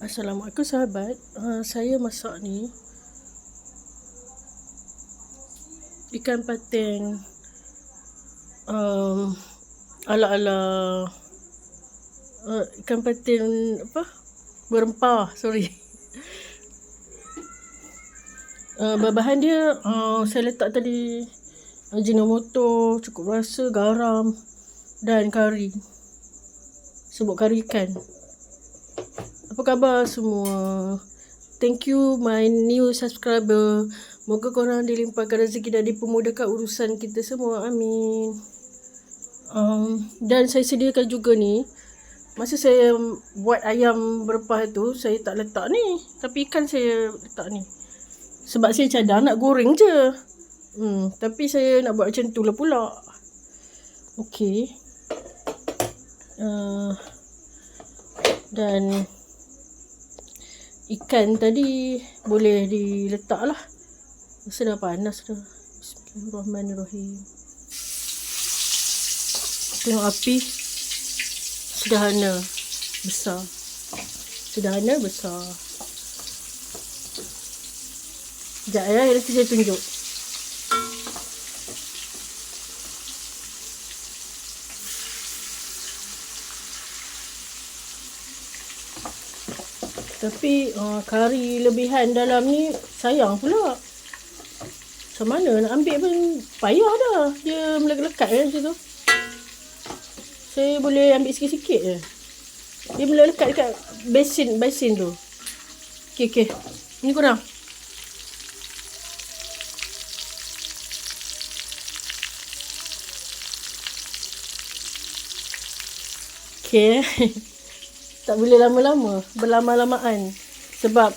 Assalamualaikum sahabat. Uh, saya masak ni ikan patin um, ala-ala uh, ikan patin apa? Berempah, sorry. Uh, bahan dia uh, saya letak tadi ajinomoto, cukup rasa, garam dan kari. Sebut kari ikan. Apa khabar semua? Thank you my new subscriber. Moga korang dilimpahkan rezeki dan dipermudahkan urusan kita semua. Amin. Um, dan saya sediakan juga ni. Masa saya buat ayam berempah tu, saya tak letak ni. Tapi ikan saya letak ni. Sebab saya cadang nak goreng je. Hmm, tapi saya nak buat macam tu lah pula. Okay. Uh, dan ikan tadi boleh diletak lah. Rasa dah panas dah. Bismillahirrahmanirrahim. Tengok api. Sederhana. Besar. Sederhana besar. Sekejap ya. Nanti saya tunjuk. Tapi uh, kari lebihan dalam ni sayang pula. Macam mana nak ambil pun payah dah. Dia melekat-lekat kan macam tu. Saya boleh ambil sikit-sikit je. Dia melekat dekat basin, basin tu. Okey, okey. Ini kurang. Okey. tak boleh lama-lama. Berlama-lamaan. Sebab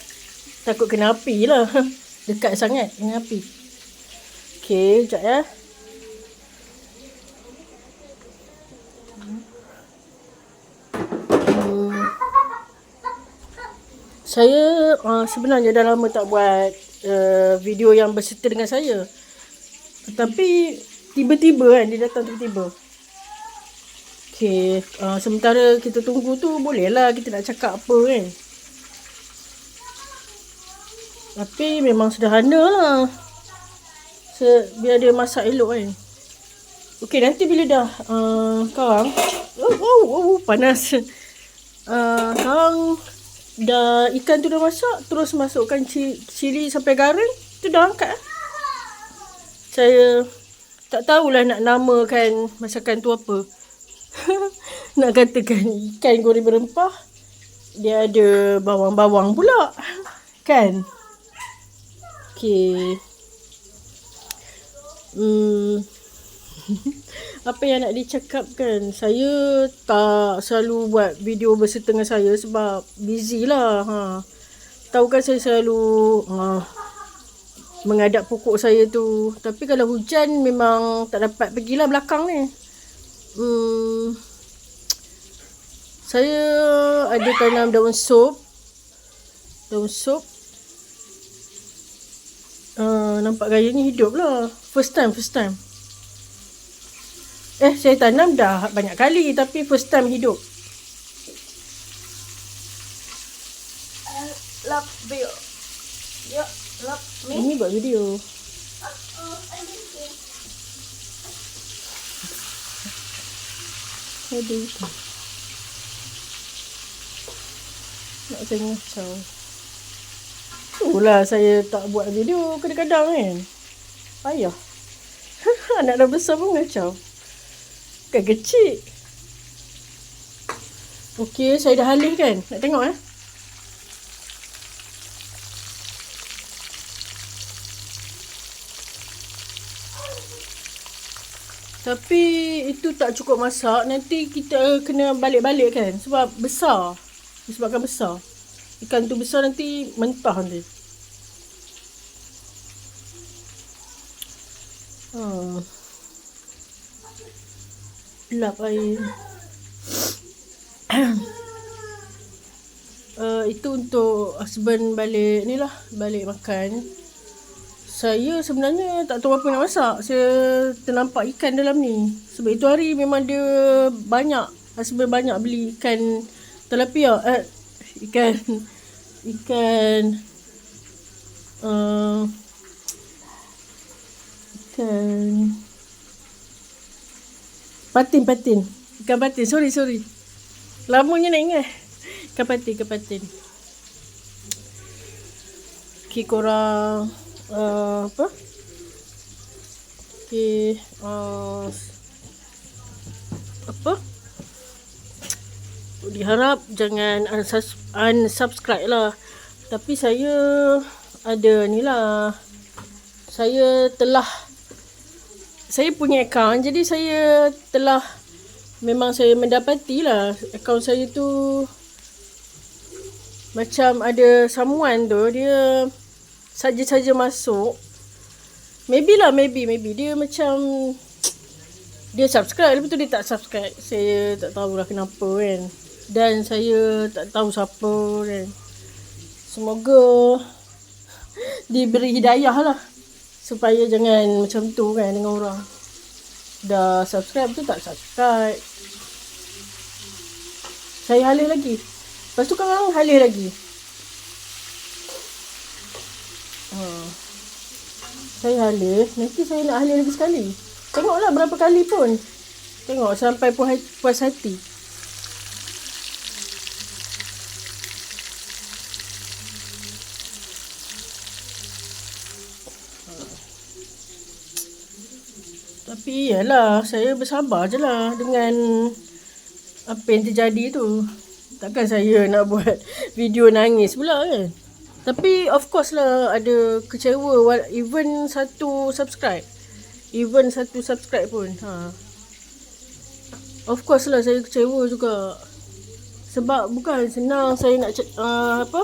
takut kena api lah. Dekat sangat dengan api. Okey, sekejap ya. Hmm. Saya uh, sebenarnya dah lama tak buat uh, video yang berserta dengan saya. Tapi tiba-tiba kan dia datang tiba-tiba. Okay, uh, sementara kita tunggu tu bolehlah kita nak cakap apa kan. Tapi memang sederhana lah. Se biar dia masak elok kan. Okay, nanti bila dah uh, karang. Oh, oh, oh, panas. Uh, karang dah ikan tu dah masak. Terus masukkan cili, cili sampai garing. Tu dah angkat. Saya tak tahulah nak namakan masakan tu apa. nak katakan ikan goreng berempah. Dia ada bawang-bawang pula. Kan? Okay. Hmm. Apa yang nak dicakapkan? Saya tak selalu buat video berserta dengan saya sebab busy lah. Ha. Tahu kan saya selalu uh, mengadap pokok saya tu. Tapi kalau hujan memang tak dapat pergilah belakang ni. Hmm, saya ada tanam daun sop. Daun sop. Uh, nampak gayanya hidup lah. First time, first time. Eh, saya tanam dah banyak kali tapi first time hidup. Uh, lap video. Ya, lap me. Ini buat video. Oh, I'm Aduh. Nak tengok macam. Itulah saya tak buat video kadang-kadang kan. Payah. Anak dah besar pun ngacau. Kan kecil. Okey, saya dah halih kan. Nak tengok eh. Tapi itu tak cukup masak. Nanti kita kena balik-balik kan. Sebab besar. Disebabkan besar. Ikan tu besar nanti mentah nanti. Hmm. Lap air. uh, itu untuk husband balik ni lah. Balik makan. Saya sebenarnya tak tahu apa nak masak. Saya ternampak ikan dalam ni. Sebab itu hari memang dia banyak. Husband banyak beli ikan tilapia. Eh, ikan ikan uh, ikan patin patin ikan patin sorry sorry lamanya nak ingat ikan patin ikan patin okay korang uh, apa? Okay uh, apa? Diharap jangan unsus- unsubscribe lah. Tapi saya ada ni lah. Saya telah saya punya account jadi saya telah memang saya mendapati lah account saya tu macam ada someone tu. Dia saja-saja masuk. Maybe lah maybe maybe. Dia macam dia subscribe. Lepas tu dia tak subscribe. Saya tak tahulah kenapa kan. Dan saya tak tahu siapa kan. Semoga diberi hidayah lah. Supaya jangan macam tu kan dengan orang. Dah subscribe tu tak subscribe. Saya halih lagi. Lepas tu korang halih lagi ha. Saya halih nanti saya nak halih lagi sekali tengoklah berapa kali pun tengok sampai puas hati, puas hati. Tapi yalah, saya bersabar je lah dengan apa yang terjadi tu. Takkan saya nak buat video nangis pula kan. Tapi of course lah ada kecewa wa- even satu subscribe. Even satu subscribe pun. Ha. Of course lah saya kecewa juga. Sebab bukan senang saya nak uh, apa?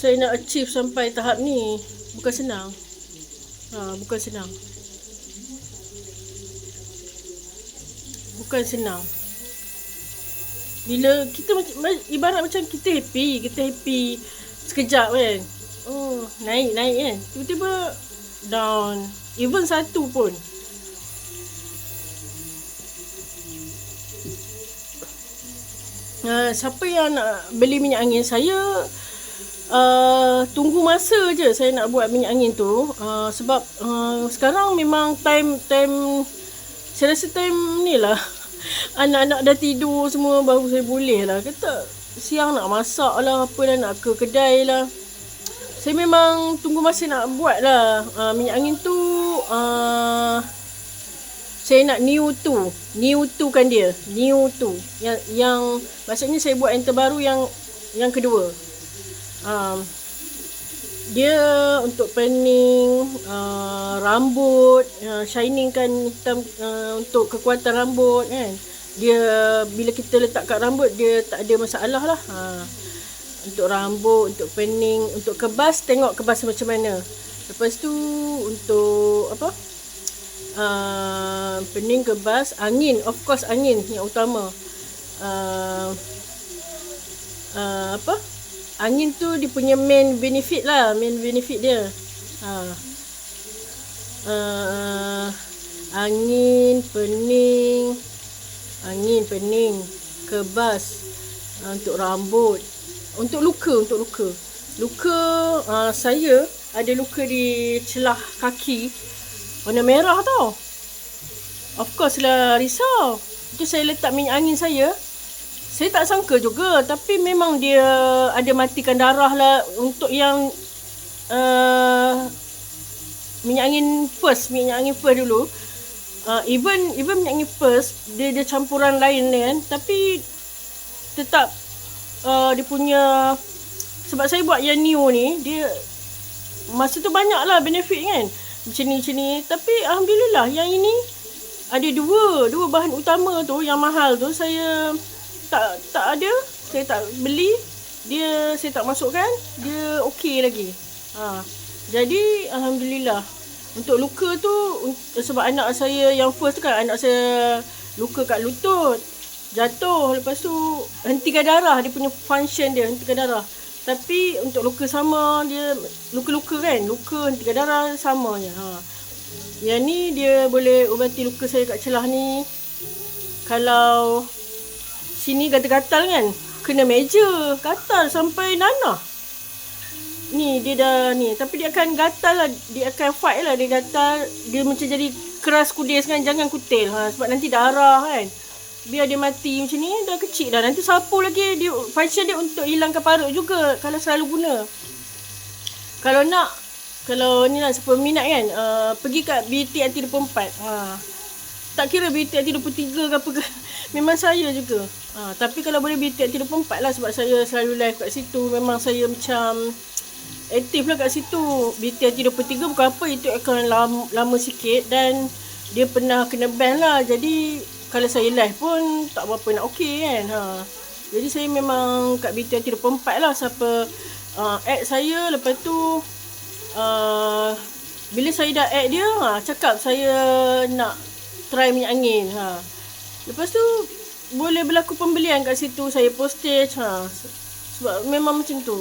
Saya nak achieve sampai tahap ni. Bukan senang. Ha, bukan senang. Bukan senang. Bila kita macam ma- ibarat macam kita happy, kita happy sekejap kan. Oh, naik naik kan. Tiba-tiba down. Even satu pun. Uh, siapa yang nak beli minyak angin saya uh, tunggu masa je saya nak buat minyak angin tu uh, sebab uh, sekarang memang time time saya rasa time ni lah anak-anak dah tidur semua baru saya boleh lah. Kata siang nak masak lah apa lah nak ke kedai lah. Saya memang tunggu masa nak buat lah. Uh, minyak angin tu uh, saya nak new tu. New tu kan dia. New tu. Yang yang maksudnya saya buat yang terbaru yang yang kedua. Um, dia untuk pening uh, rambut. Uh, shining kan hitam uh, untuk kekuatan rambut kan dia bila kita letak kat rambut dia tak ada masalah lah. Ha. untuk rambut untuk pening untuk kebas tengok kebas macam mana. Lepas tu untuk apa? Uh, pening kebas angin. Of course angin yang utama. Uh, uh, apa? Angin tu dia punya main benefit lah. Main benefit dia. Ha. uh, angin pening angin pening kebas uh, untuk rambut. Untuk luka untuk luka. Luka uh, saya ada luka di celah kaki. Warna merah tau. Of course lah risau. Itu saya letak minyak angin saya. Saya tak sangka juga tapi memang dia ada matikan darah lah untuk yang uh, minyak angin first minyak angin first dulu uh, even even minyak angin first dia ada campuran lain kan. Tapi tetap uh, dia punya sebab saya buat yang new ni dia masa tu banyak lah benefit kan macam ni macam ni tapi Alhamdulillah yang ini ada dua dua bahan utama tu yang mahal tu saya tak tak ada saya tak beli dia saya tak masukkan dia okey lagi. Ha jadi alhamdulillah untuk luka tu sebab anak saya yang first tu kan anak saya luka kat lutut jatuh lepas tu hentikan darah dia punya function dia hentikan darah tapi untuk luka sama dia luka-luka kan luka hentikan darah samanya ha yang ni dia boleh ubati luka saya kat celah ni kalau sini gatal-gatal kan kena meja. Gatal sampai nanah. Ni dia dah ni. Tapi dia akan gatal lah. Dia akan fight lah. Dia gatal. Dia macam jadi keras kudis kan. Jangan kutil. Ha, sebab nanti darah kan. Biar dia mati macam ni. Dah kecil dah. Nanti sapu lagi. Dia, function dia untuk hilangkan parut juga. Kalau selalu guna. Kalau nak. Kalau ni lah siapa minat kan. Uh, pergi kat BT Anti 24. Ha. Tak kira BT Anti 23 ke apa ke. Memang saya juga. Ha, tapi kalau boleh BT Anti 24 lah. Sebab saya selalu live kat situ. Memang saya macam aktif lah kat situ. BT Anti 23 bukan apa. Itu akan lama, lama sikit. Dan dia pernah kena ban lah. Jadi kalau saya live pun tak berapa nak okey kan. Ha. Jadi saya memang kat BT Anti 24 lah. Siapa uh, add saya. Lepas tu uh, bila saya dah add dia, ha, cakap saya nak try minyak angin. Ha. Lepas tu boleh berlaku pembelian kat situ. Saya postage. Ha. Sebab memang macam tu.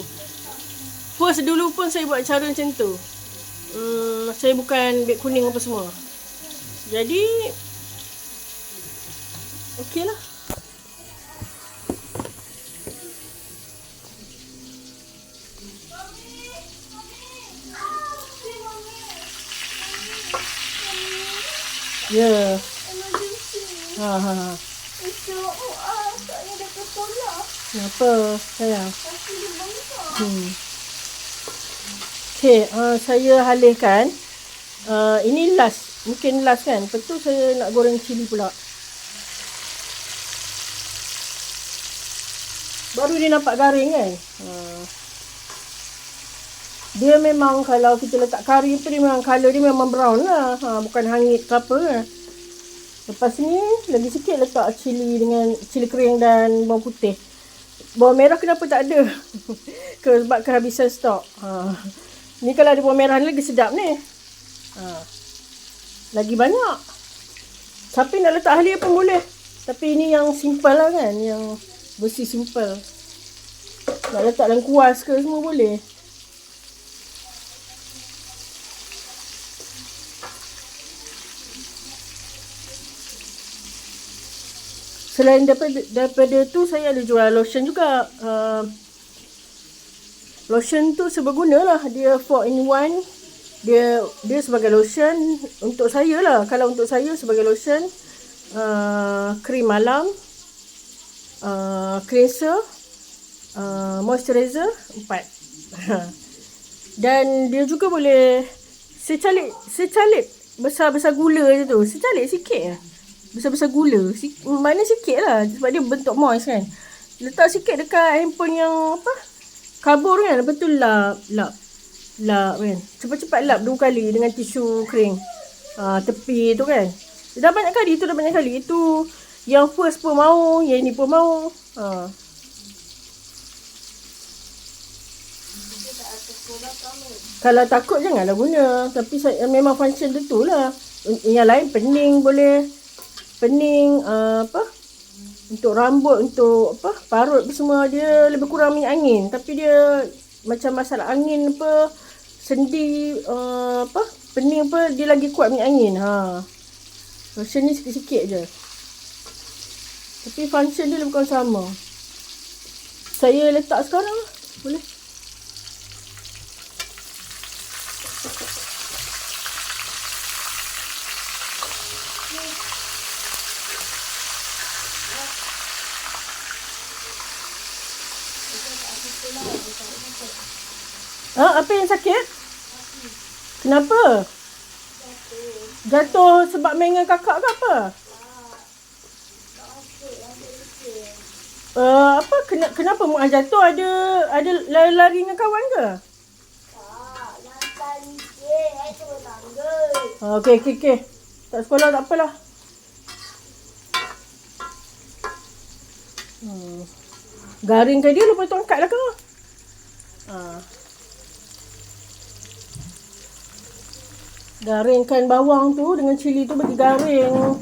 First dulu pun saya buat cara macam tu. Hmm, saya bukan beg kuning apa semua. Jadi okey lah. Ya. Yeah. Ha ha ha. Itu ah, taknya dah tertolak. Kenapa sayang? Tapi dia bengkak. Hmm. Okay, uh, saya halihkan. Uh, ini last. Mungkin last kan. Lepas tu saya nak goreng cili pula. Baru dia nampak garing kan. Uh, dia memang kalau kita letak kari tu dia memang colour dia memang brown lah. Ha, bukan hangit ke apa kan. Lepas ni lagi sikit letak cili dengan cili kering dan bawang putih. Bawang merah kenapa tak ada? Sebab kehabisan stok. Ha. Ni kalau ada bawang merah ni lagi sedap ni. Ha. Lagi banyak. Siapa nak letak halia pun boleh. Tapi ini yang simple lah kan. Yang bersih simple. Nak letak dalam kuas ke semua boleh. Selain daripada, daripada tu saya ada jual lotion juga. Uh, lotion tu seberguna lah. Dia 4 in 1. Dia dia sebagai lotion untuk saya lah. Kalau untuk saya sebagai lotion uh, krim malam, uh, cleanser, uh, moisturizer empat. Dan dia juga boleh secalik secalik besar-besar gula je tu. Secalik sikit je. Besar-besar gula. Si, mana sikit lah. Sebab dia bentuk moist kan. Letak sikit dekat handphone yang apa. Kabur kan. Lepas tu lap. Lap. Lap kan. Cepat-cepat lap dua kali dengan tisu kering. Ha, tepi tu kan. Dah banyak kali. Itu dah banyak kali. Itu yang first pun mau. Yang ni pun mau. Ha. Kalau takut janganlah guna. Tapi saya, memang function dia tu lah. Yang lain pening boleh. Pening uh, apa. Untuk rambut, untuk apa. Parut apa semua dia lebih kurang minyak angin. Tapi dia macam masalah angin apa. Sendi uh, apa. Pening apa dia lagi kuat minyak angin. Ha. Function ni sikit-sikit je. Tapi function dia lebih kurang sama. Saya letak sekarang. Boleh. Apa yang sakit? Kenapa? Jatuh sebab main dengan kakak ke apa? Uh, apa kena, kenapa Muaz jatuh ada ada lari-lari dengan kawan ke? Tak, lantai licin. Saya turun tangga. Okey okey okey. Tak sekolah tak apalah. Hmm. Garingkan dia lepas tu angkat lah kau. Ha. Garingkan bawang tu dengan cili tu bagi garing.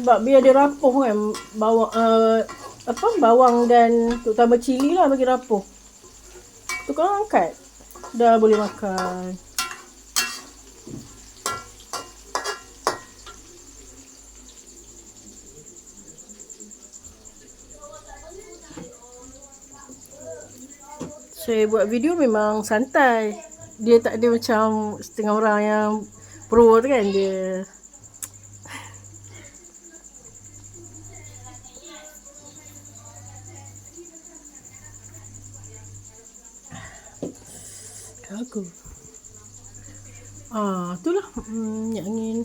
Sebab biar dia rapuh kan bawang uh, apa bawang dan terutama cili lah bagi rapuh. Tu kau angkat. Dah boleh makan. Saya buat video memang santai. Dia tak ada macam setengah orang yang pro tu kan dia. Aku. Ah, itulah hmm, minyak angin.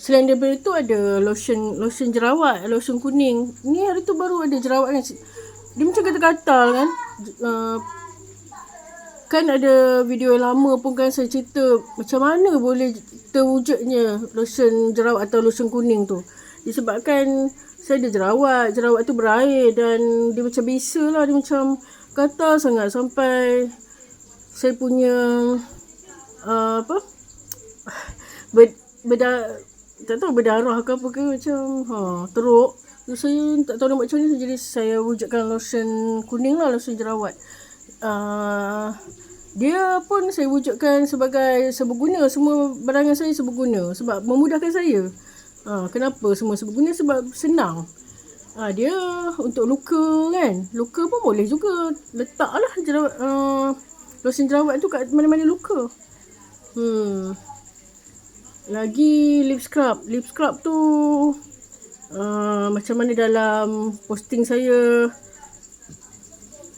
Selain daripada tu ada lotion lotion jerawat, lotion kuning. Ni hari tu baru ada jerawat kan. Dia macam gatal-gatal kan. Uh, kan ada video yang lama pun kan saya cerita macam mana boleh terwujudnya lotion jerawat atau lotion kuning tu. Disebabkan saya ada jerawat, jerawat tu berair dan dia macam biasa lah. Dia macam gatal sangat sampai saya punya uh, apa ber, berda, tak tahu berdarah ke apa ke macam ha, teruk. Terus saya tak tahu nak buat macam mana jadi saya wujudkan lotion kuning lah lotion jerawat. Uh, dia pun saya wujudkan sebagai seberguna semua barangan saya seberguna sebab memudahkan saya. Ha, kenapa semua seberguna sebab senang. Ha, dia untuk luka kan. Luka pun boleh juga letaklah jerawat uh, lotion jerawat tu kat mana-mana luka. Hmm. Lagi lip scrub. Lip scrub tu uh, macam mana dalam posting saya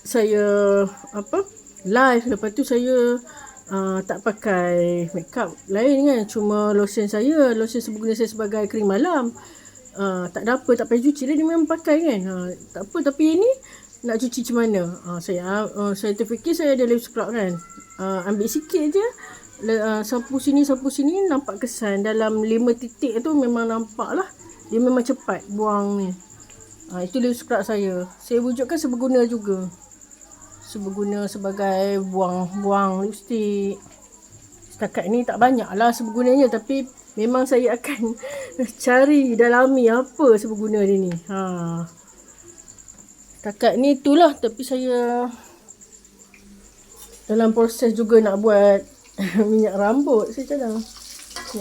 saya apa live. Lepas tu saya uh, tak pakai makeup. Lain kan cuma lotion saya. Lotion seberguna saya sebagai krim malam. Uh, tak ada apa tak payah cuci. Dia memang pakai kan? Uh, tak apa tapi ini nak cuci macam mana? Uh, saya uh, saya terfikir saya ada lip scrub kan? Uh, ambil sikit je. Uh, sapu sini sapu sini nampak kesan. Dalam lima titik tu memang nampak lah dia memang cepat buang ni uh, itu lip scrub saya. Saya wujudkan seberguna juga seberguna sebagai buang-buang lipstick. Setakat ni tak banyak lah sebergunanya tapi memang saya akan cari dalami apa seberguna dia ni. Ha. Setakat ni itulah tapi saya dalam proses juga nak buat minyak rambut saya cadang.